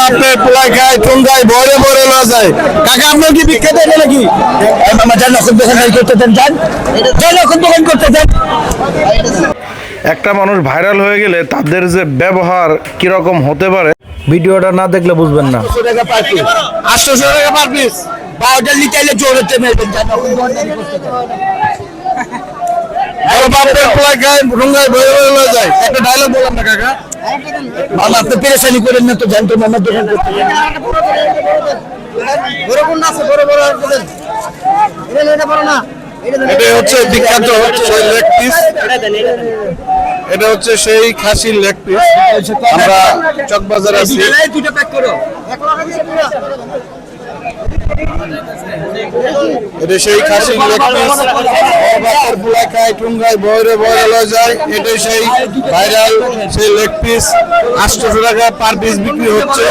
বাপরে পোলাই খায় ঠুঙ্গায় ভরে ভরে লওয়া যায়। কাকা আপনার কি বিখ্যাত এটা নাকি? আমার যান নখন দোকান করতে দেন যান। যান নখন দোকান করতে দেন। একটা মানুষ ভাইরাল হয়ে গেলে তাদের যে ব্যবহার কীরকম হতে পারে ভিডিওটা না দেখলে বুঝবেন না। টাকা পার পিস আটশোশো টাকা পার পিস পাউডার নিতে এলে জোরেতে ভরে ভরে লওয়া যায় একটা ডায়লগ বললাম না কাকা। মামা আপনি পেরেশানি করেন না তো জান তো মামার দোকান করতে এটা হচ্ছে বিখ্যাত সেই লেগ পিস এটা হচ্ছে সেই খাসির লেগ পিস আমরা চকবাজারে আছি। দুটো প্যাক করো। এটা সেই খাসি লেগ পিস বাপের পোলা খায়, টুঙ্গায়, বয়রে বয়রে লয়ে যায়। এটাই সেই ভাইরাল সেই লেগ পিস আটশোশো টাকা পার পিস বিক্রি হচ্ছে।